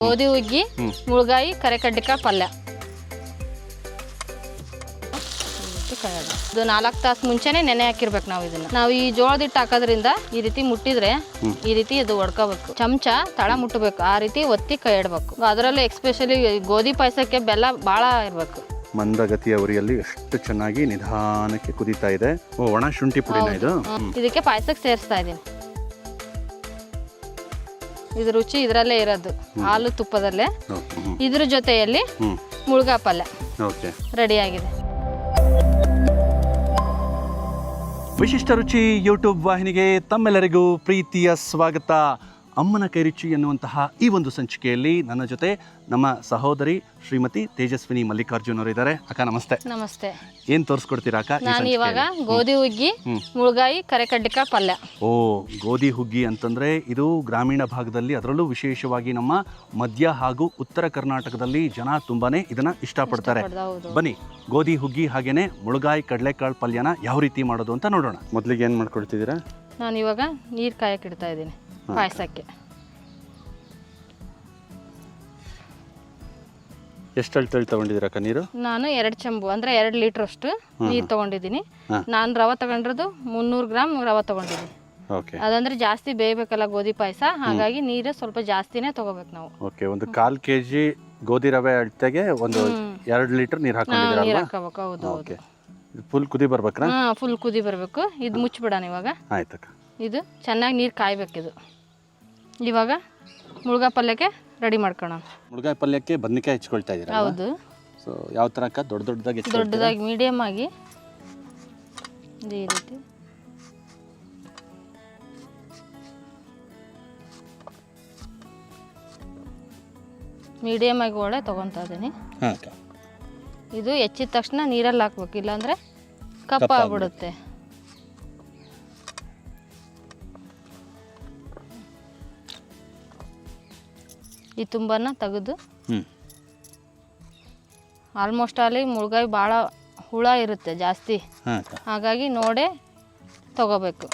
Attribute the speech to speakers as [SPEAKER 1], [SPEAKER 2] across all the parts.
[SPEAKER 1] ಗೋಧಿ ಹುಗ್ಗಿ ಮುಳುಗಾಯಿ ಕರೆಕಡ್ಡಿಕಾಯಿ ಪಲ್ಯ. ಇದು ನಾಲ್ಕು ತಾಸು ಮುಂಚೆನೆ ನೆನೆ ಹಾಕಿರ್ಬೇಕು ನಾವು ಇದನ್ನ. ನಾವು ಈ ಜೋಳದ ಹಿಟ್ಟು ಹಾಕೋದ್ರಿಂದ ಈ ರೀತಿ ಮುಟ್ಟಿದ್ರೆ ಈ ರೀತಿ ಇದು ಒಡ್ಕೋಬೇಕು. ಚಮಚ ತಳ ಮುಟ್ಟಬೇಕು ಆ ರೀತಿ ಒತ್ತಿ ಕೈ ಇಡಬೇಕು ಅದರಲ್ಲೂ ಎಕ್ಸ್ಪೆಷಲಿ ಗೋಧಿ ಪಾಯಸಕ್ಕೆ ಬೆಲ್ಲ ಭಾಳ ಇರಬೇಕು.
[SPEAKER 2] ಮಂದಗತಿಯ ಉರಿಯಲ್ಲಿ ಎಷ್ಟು ಚೆನ್ನಾಗಿ ನಿಧಾನಕ್ಕೆ ಕುದೀತಾ ಇದೆ. ಓ ಒಣ ಶುಂಠಿ ಪುಡಿನ ಇದು?
[SPEAKER 1] ಇದಕ್ಕೆ ಪಾಯಸಕ್ಕೆ ಸೇರಿಸ್ತಾ ಇದ್ದೀನಿ. ಇದು ರುಚಿ ಇದರಲ್ಲೇ ಇರೋದು ಹಾಲು ತುಪ್ಪದಲ್ಲೇ. ಇದ್ರ ಜೊತೆಯಲ್ಲಿ ಮುಳುಗಾ ಪಲ್ಯ. ರೆಡಿಯಾಗಿದೆ
[SPEAKER 2] ವಿಶಿಷ್ಟ ರುಚಿ ಯೂಟ್ಯೂಬ್ ವಾಹಿನಿಗೆ ತಮ್ಮೆಲ್ಲರಿಗೂ ಪ್ರೀತಿಯ ಸ್ವಾಗತ. ಅಮ್ಮನ ಕೈರುಚಿ ಎನ್ನುವಂತಹ ಈ ಒಂದು ಸಂಚಿಕೆಯಲ್ಲಿ ನನ್ನ ಜೊತೆ ನಮ್ಮ ಸಹೋದರಿ ಶ್ರೀಮತಿ ತೇಜಸ್ವಿನಿ ಮಲ್ಲಿಕಾರ್ಜುನ್ ಅವರು ಇದ್ದಾರೆ. ಅಕ್ಕ ನಮಸ್ತೆ.
[SPEAKER 1] ನಮಸ್ತೆ.
[SPEAKER 2] ಏನ್ ತೋರಿಸ್ಕೊಡ್ತೀರಾ ಅಕ್ಕ ಈ
[SPEAKER 1] ನಾನು ಇವಾಗ ಗೋಧಿ ಹುಗ್ಗಿ. ಮುಳುಗಾಯಿ ಕರೆಕಡ್ಡಿಕ ಪಲ್ಯ.
[SPEAKER 2] ಓ ಗೋಧಿ ಹುಗ್ಗಿ ಅಂತಂದ್ರೆ ಇದು ಗ್ರಾಮೀಣ ಭಾಗದಲ್ಲಿ ಅದರಲ್ಲೂ ವಿಶೇಷವಾಗಿ ನಮ್ಮ ಮಧ್ಯ ಹಾಗೂ ಉತ್ತರ ಕರ್ನಾಟಕದಲ್ಲಿ ಜನ ತುಂಬಾನೇ ಇದನ್ನ ಇಷ್ಟಪಡ್ತಾರೆ.
[SPEAKER 1] ಹೌದು.
[SPEAKER 2] ಬನ್ನಿ ಗೋಧಿ ಹುಗ್ಗಿ ಹಾಗೇನೆ ಮುಳುಗಾಯಿ ಕಡಲೆಕಾಳು ಪಲ್ಯನ ಯಾವ ರೀತಿ ಮಾಡೋದು ಅಂತ ನೋಡೋಣ. ಮೊದಲಿಗೆ ಏನು ಮಾಡ್ಕೊಳ್ತಿದ್ದೀರಾ
[SPEAKER 1] ನಾನು ಇವಾಗ ನೀರು ಕಾಯಕ್ಕೆ ಇಡ್ತಾ ಇದ್ದೀನಿ ಪಾಯಸಕ್ಕೆ.
[SPEAKER 2] ಎಷ್ಟು ಅಳ್ತಳಿ ತಗೊಂಡಿದ್ದೀರಾ ಅಕ್ಕ ನೀರು?
[SPEAKER 1] ನಾನು ಎರಡು ಚಂಬು ಅಂದ್ರೆ ಎರಡು ಲೀಟರ್ ಅಷ್ಟು ನೀರು ತಗೊಂಡಿದ್ದೀನಿ. ನಾನು ರವೆ ತಗೊಂಡಿರೋದು ಮುನ್ನೂರು ಗ್ರಾಮ್ ರವೆ ತಗೊಂಡಿದ್ದೀನಿ.
[SPEAKER 2] ಓಕೆ.
[SPEAKER 1] ಅದಂದ್ರೆ ಜಾಸ್ತಿ ಬೇಯಬೇಕಲ್ಲ ಗೋಧಿ ಪಾಯಸ ಹಾಗಾಗಿ ನೀರು ಸ್ವಲ್ಪ ಜಾಸ್ತಿನೇ ತಗೋಬೇಕು ನಾವು.
[SPEAKER 2] ಓಕೆ ಒಂದು ಕಾಲ್ ಕೆಜಿ ಗೋಧಿ ರವೆ ಅಳತೆಗೆ ಒಂದು ಎರಡು ಲೀಟರ್ ನೀರು
[SPEAKER 1] ನೀರು ಹಾಕೋಬೇಕು ಹೌದು ಹೌದು.
[SPEAKER 2] ಓಕೆ. ಫುಲ್ ಕುದಿ ಬರ್ಬೇಕ್ರಾ
[SPEAKER 1] ಹಾ ಫುಲ್ ಕುದಿ ಬರಬೇಕು. ಇದು ಮುಚ್ಚಿಬಿಡೋಣ ಇವಾಗ.
[SPEAKER 2] ಆಯ್ತಕ್ಕ.
[SPEAKER 1] ಇದು ಚೆನ್ನಾಗಿ ನೀರು ಕಾಯ್ಬೇಕಿದು. ಇವಾಗ ಮುಳುಗ ಪಲ್ಯಕ್ಕೆ ರೆಡಿ ಮಾಡ್ಕೊಳ್ಳೋಣ.
[SPEAKER 2] ಮುಳುಗಾಯಿ ಪಲ್ಯಕ್ಕೆ ಬದನೆಕಾಯಿ ಹಚ್ಕೊಳ್ತಾ ಇದ್ದೀರಾ
[SPEAKER 1] ಹೌದು.
[SPEAKER 2] ಸೊ ಯಾವ ಥರ ಅಕ್ಕ? ದೊಡ್ಡ ದೊಡ್ಡದಾಗಿ?
[SPEAKER 1] ದೊಡ್ಡದಾಗಿ ಮೀಡಿಯಮ್ ಆಗಿ. ಇದು ಈ ರೀತಿ. ಮೀಡಿಯಮ್ ಆಗಿ ಒಳ್ಳೆ ತೊಗೊತಾ ಇದ್ದೀನಿ
[SPEAKER 2] ಹಾಂ ಅಕ್ಕ.
[SPEAKER 1] ಇದು ಹೆಚ್ಚಿದ ತಕ್ಷಣ ನೀರಲ್ಲಿ ಹಾಕ್ಬೇಕು ಇಲ್ಲಾಂದರೆ ಕಪ್ಪ ಈ ತುಂಬನ ತೆಗೆದು.
[SPEAKER 2] ಹ್ಞೂ
[SPEAKER 1] ಆಲ್ಮೋಸ್ಟ್ ಅಲ್ಲಿ ಮುಳುಗಾಯಿ ಭಾಳ ಹುಳ ಇರುತ್ತೆ ಜಾಸ್ತಿ.
[SPEAKER 2] ಹಾಂ ಅಕ್ಕ
[SPEAKER 1] ಹಾಗಾಗಿ ನೋಡೇ ತಗೋಬೇಕು.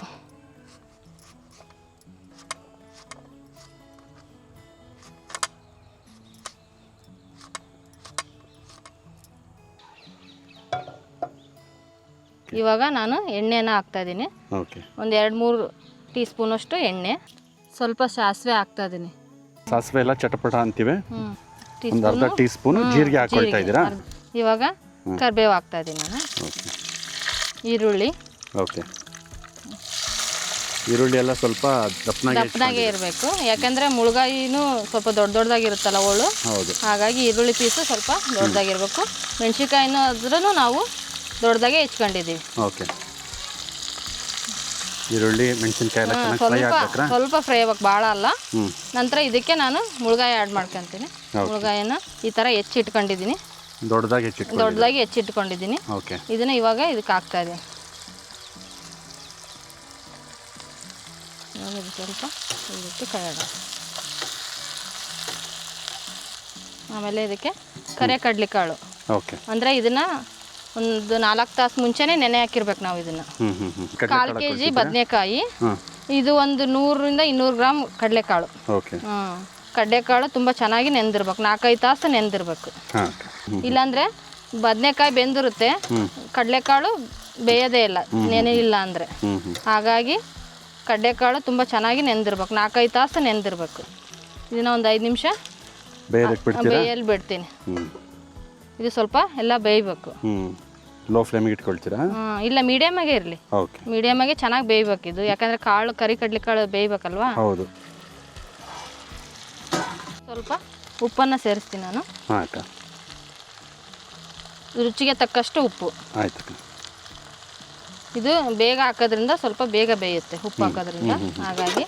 [SPEAKER 1] ಇವಾಗ ನಾನು ಎಣ್ಣೆನ ಹಾಕ್ತಾ ಇದ್ದೀನಿ.
[SPEAKER 2] ಓಕೆ
[SPEAKER 1] ಒಂದು ಎರಡು ಮೂರು ಟೀ ಸ್ಪೂನಷ್ಟು ಎಣ್ಣೆ. ಸ್ವಲ್ಪ ಸಾಸಿವೆ ಹಾಕ್ತಾ ಇದ್ದೀನಿ.
[SPEAKER 2] ಸಾಸಿವೆ ಎಲ್ಲ ಚಟಪಟ ಅಂತೀವಿ. ಒಂದು ಅರ್ಧ ಟೀ ಸ್ಪೂನ್ ಜೀರಿಗೆ ಹಾಕೊಳ್ತಾ ಇದ್ದೀರಾ?
[SPEAKER 1] ಇವಾಗ ಕರಿಬೇವು ಹಾಕ್ತಾ ಇದ್ದೀನಿ ನಾನು. ಈರುಳ್ಳಿ.
[SPEAKER 2] ಓಕೆ. ಈರುಳ್ಳಿ ಎಲ್ಲ ಸ್ವಲ್ಪ ದಪ್ಪನಾಗಿ
[SPEAKER 1] ದಪ್ಪನಾಗೆ ಇರಬೇಕು. ಯಾಕಂದರೆ ಮುಳುಗಾಯಿನೂ ಸ್ವಲ್ಪ ದೊಡ್ಡ ದೊಡ್ಡದಾಗಿರುತ್ತಲ್ಲ ಅವಳು
[SPEAKER 2] ಹೌದು.
[SPEAKER 1] ಹಾಗಾಗಿ ಈರುಳ್ಳಿ ಪೀಸು ಸ್ವಲ್ಪ ದೊಡ್ಡದಾಗಿರ್ಬೇಕು. ಮೆಣಸಿನ್ಕಾಯಿನೂ ಆದ್ರೂ ನಾವು ದೊಡ್ಡದಾಗೆ ಹೆಚ್ಕೊಂಡಿದ್ದೀವಿ.
[SPEAKER 2] ಓಕೆ. ಈರುಳ್ಳಿ ಮೆಣಸಿನ್ಕಾಯಿ ಎಲ್ಲ ಚೆನ್ನಾಗಿ ಫ್ರೈ
[SPEAKER 1] ಸ್ವಲ್ಪ
[SPEAKER 2] ಆಗ್ಬೇಕ್ರಾ?
[SPEAKER 1] ಸ್ವಲ್ಪ ಫ್ರೈ ಆಗ್ಬೇಕು ಭಾಳ ಅಲ್ಲ.
[SPEAKER 2] ಹ್ಞೂ
[SPEAKER 1] ನಂತರ ಇದಕ್ಕೆ ನಾನು ಮುಳುಗಾಯಿ ಆ್ಯಡ್ ಮಾಡ್ಕೊತೀನಿ. ಮುಳುಗಾಯಿನ ಈ ಥರ ಹೆಚ್ಚಿಟ್ಕೊಂಡಿದ್ದೀನಿ.
[SPEAKER 2] ದೊಡ್ಡದಾಗಿ ಹೆಚ್ಚಿಟ್ಕೊಳ್ಳಿ
[SPEAKER 1] ದೊಡ್ಡದಾಗಿ ಹೆಚ್ಚಿಟ್ಕೊಂಡಿದ್ದೀನಿ.
[SPEAKER 2] ಓಕೆ
[SPEAKER 1] ಇದನ್ನು ಇವಾಗ ಇದಕ್ಕೆ ಹಾಕ್ತಾ ಇದೆ ಇವಾಗ ಇದು ಸ್ವಲ್ಪ ರೀತಿ ಆಮೇಲೆ ಇದಕ್ಕೆ ಕರೆ ಕಡ್ಲಿಕಾಳು
[SPEAKER 2] ಓಕೆ
[SPEAKER 1] ಅಂದರೆ ಇದನ್ನು ಒಂದು ನಾಲ್ಕು ತಾಸು ಮುಂಚೆನೆ ನೆನೆ ಹಾಕಿರ್ಬೇಕು ನಾವು ಇದನ್ನ. ಕಾಲ್ ಕೆ ಜಿ ಬದನೆಕಾಯಿ. ಇದು ಒಂದು ನೂರರಿಂದ ಇನ್ನೂರು ಗ್ರಾಮ್ ಕಡಲೆಕಾಳು. ಕಡಲೆಕಾಳು ತುಂಬ ಚೆನ್ನಾಗಿ ನೆಂದಿರ್ಬೇಕು. ನಾಲ್ಕೈದು ತಾಸು ನೆಂದಿರ್ಬೇಕು. ಇಲ್ಲಾಂದ್ರೆ ಬದನೆಕಾಯಿ ಬೆಂದಿರುತ್ತೆ. ಕಡಲೆಕಾಳು ಬೇಯದೇ ಇಲ್ಲ. ನೆನೆ ಇಲ್ಲ ಅಂದರೆ. ಹಾಗಾಗಿ ಕಡಲೆಕಾಳು ತುಂಬ ಚೆನ್ನಾಗಿ ನೆಂದಿರ್ಬೇಕು. ನಾಲ್ಕೈದು ತಾಸು ನೆಂದಿರ್ಬೇಕು. ಇದನ್ನ ಒಂದು ಐದು ನಿಮಿಷ ಬೇಯಲ್ಲಿ ಬಿಡ್ತೀನಿ. ಇದು ಸ್ವಲ್ಪ ಎಲ್ಲ ಬೇಯಬೇಕು.
[SPEAKER 2] ಲೋ ಫ್ಲೇಮಿಗೆ ಇಟ್ಕೊಳ್ತೀರಾ?
[SPEAKER 1] ಇಲ್ಲ ಇಲ್ಲ ಆಗೇ ಇರಲಿ.
[SPEAKER 2] ಓಕೆ
[SPEAKER 1] ಆಗಿ ಚೆನ್ನಾಗಿ ಬೇಯಬೇಕು ಇದು ಯಾಕಂದರೆ ಕಾಳು ಕರಿ ಕಡಲೆಕಾಳು ಬೇಯಬೇಕಲ್ವಾ?
[SPEAKER 2] ಹೌದು.
[SPEAKER 1] ಸ್ವಲ್ಪ ಉಪ್ಪನ್ನು ಸೇರಿಸ್ತೀನಿ ನಾನು.
[SPEAKER 2] ಹಾಂ ಅಕ್ಕ.
[SPEAKER 1] ರುಚಿಗೆ ತಕ್ಕಷ್ಟು ಉಪ್ಪು.
[SPEAKER 2] ಆಯ್ತು
[SPEAKER 1] ಇದು ಬೇಗ ಹಾಕೋದ್ರಿಂದ ಸ್ವಲ್ಪ ಬೇಗ ಬೇಯುತ್ತೆ ಉಪ್ಪು ಹಾಕೋದ್ರಿಂದ. ಹಾಗಾಗಿ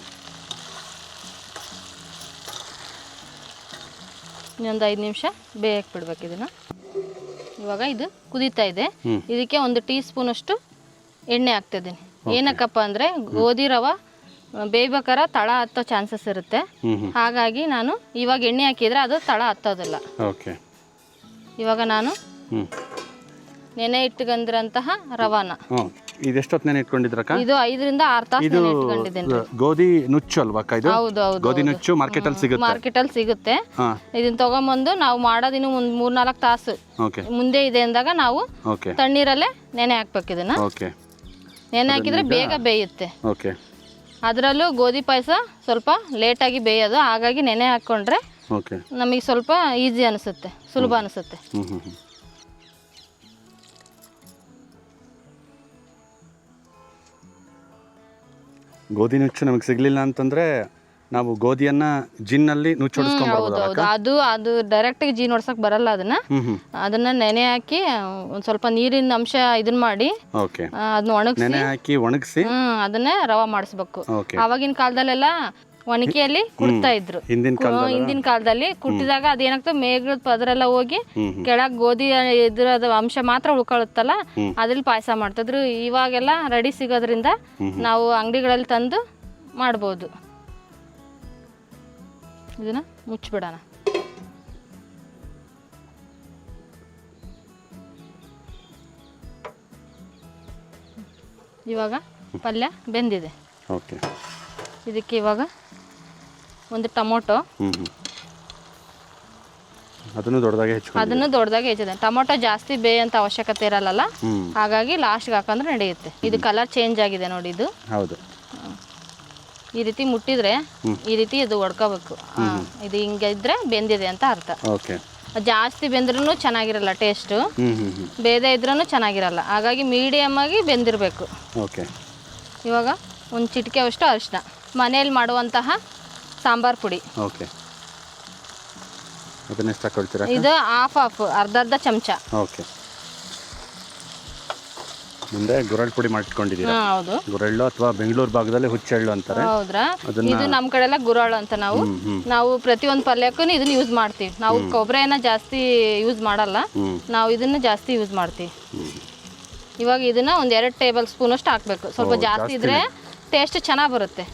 [SPEAKER 1] ಇನ್ನೊಂದು ಐದು ನಿಮಿಷ ಬೇಯಕ್ಕೆ ಬಿಡ್ಬೇಕು ಇದನ್ನು ಇವಾಗ ಇದು ಕುದೀತಾ ಇದೆ. ಇದಕ್ಕೆ ಒಂದು ಟೀ ಸ್ಪೂನ್ ಅಷ್ಟು ಎಣ್ಣೆ ಹಾಕ್ತಿದ್ದೀನಿ. ಏನಕ್ಕಪ್ಪ ಅಂದ್ರೆ ಗೋಧಿ ರವ ಬೇಯ್ಬೇಕಾರ ತಳ ಹತ್ತೋ ಚಾನ್ಸಸ್ ಇರುತ್ತೆ. ಹಾಗಾಗಿ ನಾನು ಇವಾಗ ಎಣ್ಣೆ ಹಾಕಿದ್ರೆ ಅದು ತಳ ಹತ್ತೋದಿಲ್ಲ. ಇವಾಗ ನಾನು ನೆನೆ ಇಟ್ಕೊಂಡಿರೋಂತಹ ರವಾನ.
[SPEAKER 2] ಹ್ಞೂ ಇದೆಷ್ಟೊತ್ತು ನೆನೆ ಇಟ್ಕೊಂಡಿದ್ರಕ್ಕ
[SPEAKER 1] ಇದು ಐದರಿಂದ ಆರು ತಾಸು
[SPEAKER 2] ಇದು
[SPEAKER 1] ಇಟ್ಕೊಂಡಿದ್ದೀನಿ
[SPEAKER 2] ಗೋಧಿ ನುಚ್ಚು ಅಲ್ವಾ ಅಕ್ಕ ಇದು?
[SPEAKER 1] ಹೌದು ಹೌದು
[SPEAKER 2] ಗೋಧಿ ನುಚ್ಚು ಮಾರ್ಕೆಟಲ್ಲಿ ಸಿಗುತ್ತೆ.
[SPEAKER 1] ಮಾರ್ಕೆಟಲ್ಲಿ ಸಿಗುತ್ತೆ.
[SPEAKER 2] ಹಾಂ.
[SPEAKER 1] ಇದನ್ನ ತಗೊಂಬಂದು ನಾವು ಮಾಡೋದಿನ್ನು ಒಂದ್ ಮೂರ್ನಾಲ್ಕು ತಾಸು
[SPEAKER 2] ಓಕೆ.
[SPEAKER 1] ಮುಂದೆ ಇದೆ ಅಂದಾಗ ನಾವು
[SPEAKER 2] ಓಕೆ.
[SPEAKER 1] ತಣ್ಣೀರಲ್ಲೇ ನೆನೆ ಹಾಕ್ಬೇಕು ಇದನ್ನ.
[SPEAKER 2] ಓಕೆ.
[SPEAKER 1] ನೆನೆ ಹಾಕಿದ್ರೆ ಬೇಗ ಬೇಯುತ್ತೆ.
[SPEAKER 2] ಓಕೆ.
[SPEAKER 1] ಅದರಲ್ಲೂ ಗೋಧಿ ಪಾಯಸ ಸ್ವಲ್ಪ ಲೇಟಾಗಿ ಬೇಯೋದು ಹಾಗಾಗಿ ನೆನೆ ಹಾಕ್ಕೊಂಡ್ರೆ
[SPEAKER 2] ಓಕೆ.
[SPEAKER 1] ನಮಗೆ ಸ್ವಲ್ಪ ಈಸಿ ಅನಿಸುತ್ತೆ ಸುಲಭ ಅನಿಸುತ್ತೆ.
[SPEAKER 2] ಹ್ಞೂ ಹ್ಞೂ ಹ್ಞೂ ಗೋಧಿ ನುಚ್ಚು ನಮಗೆ ಸಿಗಲಿಲ್ಲ ಅಂತಂದ್ರೆ ನಾವು ಗೋಧಿಯನ್ನ ಜಿನ್ನಲ್ಲಿ
[SPEAKER 1] ಹೌದು ಅದು ಅದು ಡೈರೆಕ್ಟಾಗಿ ಜೀನ್ ಹೊಡ್ಸಕ್ ಬರಲ್ಲ ಅದನ್ನ.
[SPEAKER 2] ಹ್ಞೂ ಹ್ಞೂ
[SPEAKER 1] ಅದನ್ನ ನೆನೆ ಹಾಕಿ ಒಂದ್ ಸ್ವಲ್ಪ ನೀರಿನ ಅಂಶ ಇದನ್ ಮಾಡಿ
[SPEAKER 2] ಓಕೆ.
[SPEAKER 1] ಆ, ಅದನ್ನ ಒಣಗಿಸಿ
[SPEAKER 2] ನೆನೆ ಹಾಕಿ ಒಣಗಿಸಿ.
[SPEAKER 1] ಹ್ಮ್ ಅದನ್ನೇ ರವಾ ಮಾಡಿಸ್ಬೇಕು.
[SPEAKER 2] ಓಕೆ.
[SPEAKER 1] ಆವಾಗಿನ ಕಾಲದಲ್ಲೆಲ್ಲ ಒಣಕೆಯಲ್ಲಿ ಕುಡ್ತಾ ಇದ್ರು.
[SPEAKER 2] ಹಿಂದಿನ ಕಾಲದಲ್ಲಿ?
[SPEAKER 1] ಹಿಂದಿನ ಕಾಲದಲ್ಲಿ ಕುಟ್ಟಿದಾಗ ಅದೇನಾಗ್ತದೆ ಮೇಘದ ಪದರೆಲ್ಲ ಹೋಗಿ
[SPEAKER 2] ಹ್ಮ್ ಹ್ಮ್.
[SPEAKER 1] ಕೆಳಗ್ ಗೋಧಿ ಇದ್ರ ಅಂಶ ಮಾತ್ರ ಉಳ್ಕೊಳುತ್ತಲ್ಲ. ಅದ್ರಲ್ಲಿ ಪಾಯಸ ಮಾಡ್ತಿದ್ರು. ಇವಾಗೆಲ್ಲ ರೆಡಿ ಸಿಗೋದ್ರಿಂದ. ನಾವು ಅಂಗಡಿಗಳಲ್ಲಿ ತಂದು ಮಾಡ್ಬೋದು. ಇದನ್ನ ಮುಚ್ಚಿಬಿಡೋಣ ಇವಾಗ ಪಲ್ಯ ಬೆಂದಿದೆ.
[SPEAKER 2] ಓಕೆ.
[SPEAKER 1] ಇದಕ್ಕೆ ಇವಾಗ ಒಂದು ಟೊಮೊಟೊ.
[SPEAKER 2] ಅದನ್ನು ದೊಡ್ಡದಾಗಿ ಹೆಚ್ಚು
[SPEAKER 1] ಅದನ್ನು ದೊಡ್ಡದಾಗಿ ಹೆಚ್ಚಿದೆ. ಟೊಮೊಟೊ ಜಾಸ್ತಿ ಬೇಯಂತ ಅವಶ್ಯಕತೆ ಇರಲ್ಲ ಹಾಗಾಗಿ ಲಾಸ್ಟ್ಗೆ ಹಾಕಂದ್ರೆ ನಡೆಯುತ್ತೆ. ಇದು ಕಲರ್ ಚೇಂಜ್ ಆಗಿದೆ ನೋಡಿ ಇದು.
[SPEAKER 2] ಹೌದು.
[SPEAKER 1] ಈ ರೀತಿ ಮುಟ್ಟಿದ್ರೆ ಈ ರೀತಿ ಇದು ಹೊಡ್ಕೋಬೇಕು ಆ, ಇದು ಹಿಂಗೆ ಇದ್ರೆ ಬೆಂದಿದೆ ಅಂತ ಅರ್ಥ.
[SPEAKER 2] ಓಕೆ.
[SPEAKER 1] ಜಾಸ್ತಿ ಬೆಂದ್ರೂ ಚೆನ್ನಾಗಿರಲ್ಲ ಟೇಸ್ಟ್ ಬೇದೆ ಇದ್ರೂ ಚೆನ್ನಾಗಿರಲ್ಲ. ಹಾಗಾಗಿ ಮೀಡಿಯಮ್ ಆಗಿ ಬೆಂದಿರಬೇಕು.
[SPEAKER 2] ಓಕೆ.
[SPEAKER 1] ಇವಾಗ ಒಂದು ಚಿಟಿಕೆ ಅಷ್ಟು ಅರಿಶಿನ ಮನೇಲಿ ಮಾಡುವಂತಹ ಸಾಂಬಾರ್ ಪುಡಿ.
[SPEAKER 2] ಓಕೆ. ಅದನ್ನೆಷ್ಟು ಹಾಕೊಳ್ತೀರಾ?
[SPEAKER 1] ಇದು ಹಾಫ್ ಹಾಫ್ ಅರ್ಧ ಅರ್ಧ ಚಮಚ.
[SPEAKER 2] ಓಕೆ. ಮುಂದೆ ಗುರಳ್ ಪುಡಿ ಮಾಡಿಟ್ಕೊಂಡಿದ್ದೀರಾ
[SPEAKER 1] ಹಾಂ ಹೌದು.
[SPEAKER 2] ಗುರಳ್ಳು ಅಥವಾ ಬೆಂಗಳೂರು ಭಾಗದಲ್ಲಿ ಹುಚ್ಚೆಳ್ಳು ಅಂತಾರೆ.
[SPEAKER 1] ಹೌದ್ರಾ? ಇದು ನಮ್ಮ ಕಡೆ ಎಲ್ಲ ಗುರಾಳು ಅಂತ ನಾವು. ನಾವು ಪ್ರತಿಯೊಂದು ಪಲ್ಯಕ್ಕೂ ಇದನ್ನ ಯೂಸ್ ಮಾಡ್ತೀವಿ. ನಾವು ಕೊಬ್ಬರಿನ ಜಾಸ್ತಿ ಯೂಸ್ ಮಾಡಲ್ಲ.
[SPEAKER 2] ಹ್ಞೂ
[SPEAKER 1] ನಾವು ಇದನ್ನ ಜಾಸ್ತಿ ಯೂಸ್ ಮಾಡ್ತೀವಿ. ಇವಾಗ ಇದನ್ನ ಒಂದು ಎರಡು ಟೇಬಲ್ ಸ್ಪೂನ್ ಅಷ್ಟು ಹಾಕ್ಬೇಕು. ಸ್ವಲ್ಪ
[SPEAKER 2] ಓ,
[SPEAKER 1] ಜಾಸ್ತಿ ಇದ್ರೆ ಟೇಸ್ಟ್ ಚೆನ್ನಾಗಿ ಬರುತ್ತೆ.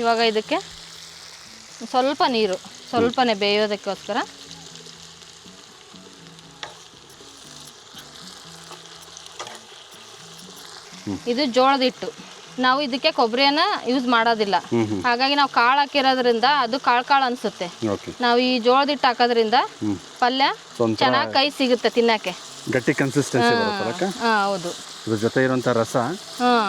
[SPEAKER 1] ಇವಾಗ ಇದಕ್ಕೆ ಸ್ವಲ್ಪ ನೀರು ಸ್ವಲ್ಪನೇ ಬೇಯೋದಕ್ಕೋಸ್ಕರ. ಇದು ಜೋಳದ ಹಿಟ್ಟು. ನಾವು ಇದಕ್ಕೆ ಕೊಬ್ಬರಿಯನ್ನ ಯೂಸ್ ಮಾಡೋದಿಲ್ಲ. ಹಾಗಾಗಿ ನಾವು ಕಾಳು ಹಾಕಿರೋದ್ರಿಂದ ಅದು ಕಾಳು ಕಾಳು ಅನ್ಸುತ್ತೆ. ನಾವು ಈ ಜೋಳದ ಹಿಟ್ಟು ಹಾಕೋದ್ರಿಂದ ಪಲ್ಯ ಚೆನ್ನಾಗಿ ಕೈ ಸಿಗುತ್ತೆ ತಿನ್ನಕ್ಕೆ.
[SPEAKER 2] ಗಟ್ಟಿ ಕನ್ಸಿಸ್ಟೆನ್ಸಿ
[SPEAKER 1] ಹೌದು.
[SPEAKER 2] ಅದ್ರ ಜೊತೆ ಇರುವಂತ ರಸ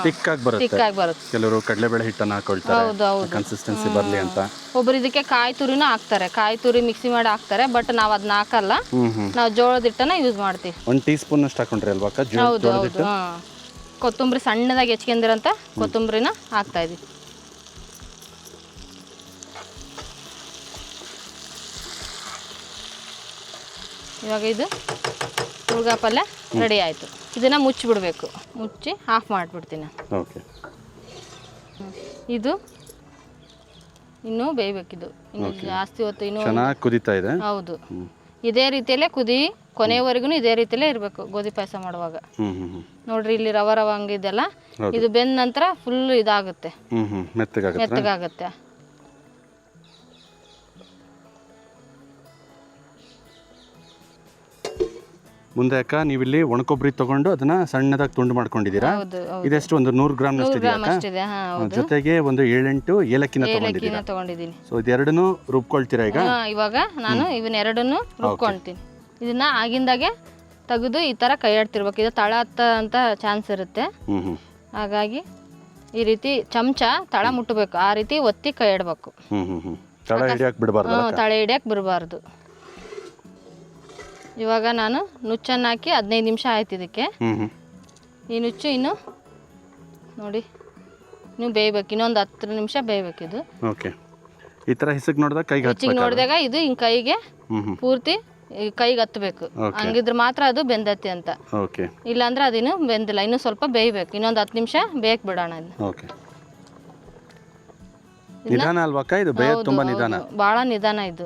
[SPEAKER 1] ಟಿಕ್
[SPEAKER 2] ಆಗಿ ಬರುತ್ತೆ.
[SPEAKER 1] ತಿಕ್ಕಾಗಿ ಬರುತ್ತೆ.
[SPEAKER 2] ಕೆಲವರು ಕಡಲೆಬೇಳೆ ಹಿಟ್ಟನ್ನ ಹಾಕೊಳ್ತಾರೆ.
[SPEAKER 1] ಹೌದು ಹೌದು.
[SPEAKER 2] ಕನ್ಸಿಸ್ಟೆನ್ಸಿ ಬರ್ಲಿ ಅಂತ.
[SPEAKER 1] ಒಬ್ರು ಇದಕ್ಕೆ ಕಾಯಿ ತುರಿನ ಹಾಕ್ತಾರೆ. ಕಾಯಿ ತುರಿ ಮಿಕ್ಸಿ ಮಾಡಿ ಹಾಕ್ತಾರೆ ಬಟ್ ನಾವ್ ಅದನ್ನ ಹಾಕಲ್ಲ. ನಾವ್ ಜೋಳದ ಹಿಟ್ಟನ್ನ ಯೂಸ್ ಮಾಡ್ತೀವಿ.
[SPEAKER 2] ಒಂದ್ ಟೀ ಸ್ಪೂನ್ ಅಷ್ಟು ಹಾಕೊಂಡ್ರಿ ಅಲ್ವಾ ಅಕ್ಕ? ಜೋ
[SPEAKER 1] ಹೌದು ಹೌದು. ಹಾಂ. ಕೊತ್ತಂಬರಿ ಸಣ್ಣದಾಗಿ ಹೆಚ್ಕೊಂಡಿರಂತ ಕೊತ್ತಂಬರಿನ ಹಾಕ್ತಾ ಇದೀವಿ. ಇವಾಗ ಇದು ಹುಳ್ಗ ಪಲ್ಯ ರೆಡಿ ಆಯಿತು. ಇದನ್ನು ಮುಚ್ಚಿಬಿಡ್ಬೇಕು. ಮುಚ್ಚಿ ಆಫ್ ಮಾಡಿಬಿಡ್ತೀನಿ.
[SPEAKER 2] ಓಕೆ.
[SPEAKER 1] ಇದು ಇನ್ನೂ ಬೇಯಬೇಕಿದು ಇನ್ನು ಜಾಸ್ತಿ ಹೊತ್ತು ಇನ್ನೂ
[SPEAKER 2] ಚೆನ್ನಾಗಿ ಕುದೀತಾ ಇದೆ?
[SPEAKER 1] ಹೌದು. ಇದೇ ರೀತಿಯಲ್ಲೇ ಕುದಿ ಕೊನೆಯವರೆಗೂ ಇದೇ ರೀತಿಯಲ್ಲೇ ಇರಬೇಕು ಗೋಧಿ ಪಾಯಸ ಮಾಡುವಾಗ. ನೋಡ್ರಿ ಇಲ್ಲಿ ರವ ರವ ಹಂಗಿದೆಲ್ಲ. ಇದು ಬೆಂದ ನಂತರ ಫುಲ್ ಇದಾಗುತ್ತೆ.
[SPEAKER 2] ಮೆತ್ತಗಾಗುತ್ತೆ. ಮುಂದೆ ಅಕ್ಕ ಇಲ್ಲಿ ಒಣಕೊಬ್ಬರಿ ತಗೊಂಡು ಅದನ್ನ ಸಣ್ಣದಾಗಿ ತುಂಡು ಮಾಡ್ಕೊಂಡಿದ್ದೀರಾ? ಇದೆಷ್ಟು? ಒಂದು ನೂರು
[SPEAKER 1] ಗ್ರಾಮ್
[SPEAKER 2] ಅಕ್ಕ? ಜೊತೆಗೆ ಒಂದು ಏಳೆಂಟು ಏಲಕ್ಕಿನ ತಗೊಂಡಿದ್ದೀರಾ?
[SPEAKER 1] ತಗೊಂಡಿದ್ದೀನಿ.
[SPEAKER 2] ಸೊ ಇದೆರಡನ್ನು ರುಬ್ಕೊಳ್ತೀರಾ ಈಗ?
[SPEAKER 1] ಇವಾಗ ನಾನು ಇವನ್ನೆರಡನ್ನು ರುಬ್ಕೊಳ್ತೀನಿ. ಇದನ್ನ ಆಗಿಂದಾಗೆ ತೆಗೆದು ಈ ತರ ಕೈ ಆಡ್ತಿರ್ಬೇಕು. ಇದು ತಳ ಹತ್ತ ಅಂತ ಚಾನ್ಸ್ ಇರುತ್ತೆ. ಹಾಗಾಗಿ ಈ ರೀತಿ ಚಮಚ ತಳ ಮುಟ್ಟಬೇಕು ಆ ರೀತಿ ಒತ್ತಿ ಕೈ ಇಡಬೇಕು
[SPEAKER 2] ತಳ ಹಿಡಿಯಕ್ ಬಿಡಬಾರ್ದು
[SPEAKER 1] ತಳೆ ಹಿಡಿಯಕ್ಕೆ ಬರಬಾರ್ದು ಇವಾಗ ನಾನು ನುಚ್ಚನ್ನು ಹಾಕಿ ಹದಿನೈದು ನಿಮಿಷ ಆಯ್ತು ಇದಕ್ಕೆ.
[SPEAKER 2] ಹ್ಞೂ
[SPEAKER 1] ಈ ನುಚ್ಚು ಇನ್ನು ನೋಡಿ ನೀವು ಬೇಯ್ಬೇಕು ಇನ್ನೊಂದು ಹತ್ತು ನಿಮಿಷ ಬೇಯ್ಬೇಕು ಇದು.
[SPEAKER 2] ಓಕೆ. ಈ ತರ ಹಿಸಕ್ ನೋಡಿದಾಗ ಕೈಗೆ
[SPEAKER 1] ಹೆಚ್ಚಿಗೆ ನೋಡಿದಾಗ ಇದು ಹಿಂಗ್ ಕೈಗೆ ಪೂರ್ತಿ ಕೈಗೆ ಹತ್ತಬೇಕು. ಹಂಗಿದ್ರೆ ಮಾತ್ರ ಅದು ಬೆಂದತಿ ಅಂತ.
[SPEAKER 2] ಓಕೆ.
[SPEAKER 1] ಇಲ್ಲಾಂದ್ರೆ ಅದಿನ್ನು ಬೆಂದಿಲ್ಲ ಇನ್ನು ಸ್ವಲ್ಪ ಬೇಯಬೇಕು ಇನ್ನೊಂದು ಹತ್ತು ನಿಮಿಷ ಬೇಯಕ್ಕೆ ಬಿಡೋಣ ಇದು
[SPEAKER 2] ಓಕೆ. ನಿಧಾನ ಅಲ್ವಾಕ್ಕ ಇದು ಬೇಯೋದು ತುಂಬ ನಿಧಾನ.
[SPEAKER 1] ಭಾಳ ನಿಧಾನ ಇದು.